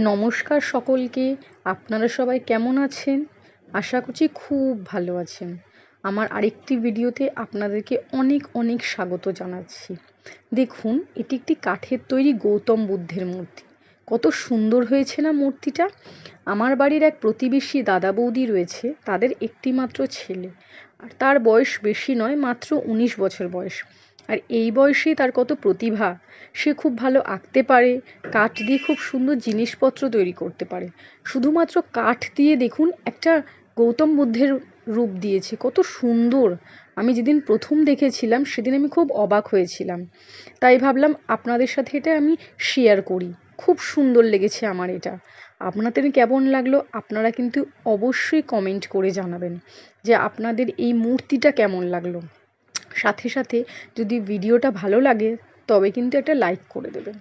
নমস্কার সকলকে। আপনারা সবাই কেমন আছেন? আশা করছি খুব ভালো আছেন। আমার আরেকটি ভিডিওতে আপনাদেরকে অনেক অনেক স্বাগত জানাচ্ছি। দেখুন, এটি একটি কাঠের তৈরি গৌতম বুদ্ধের মূর্তি। কত সুন্দর হয়েছে না মূর্তিটা? আমার বাড়ির এক প্রতিবেশী দাদা বৌদি রয়েছে, তাদের একটি মাত্র ছেলে। আর তার বয়স বেশি নয়, মাত্র উনিশ বছর বয়স। আর এই বয়সেই তার কত প্রতিভা। সে খুব ভালো আঁকতে পারে, কাঠ দিয়ে খুব সুন্দর জিনিসপত্র তৈরি করতে পারে। শুধুমাত্র কাঠ দিয়ে দেখুন, একটা গৌতম বুদ্ধের রূপ দিয়েছে, কত সুন্দর। আমি যেদিন প্রথম দেখেছিলাম, সেদিন আমি খুব অবাক হয়েছিলাম। তাই ভাবলাম, আপনাদের সাথে এটা আমি শেয়ার করি। খুব সুন্দর লেগেছে আমার এটা। আপনাদের কেমন লাগল, আপনারা কিন্তু অবশ্যই কমেন্ট করে জানাবেন যে আপনাদের এই মূর্তিটা কেমন লাগল। সাথে সাথে যদি ভিডিওটা ভালো লাগে তবে কিন্তু একটা লাইক করে দেবেন।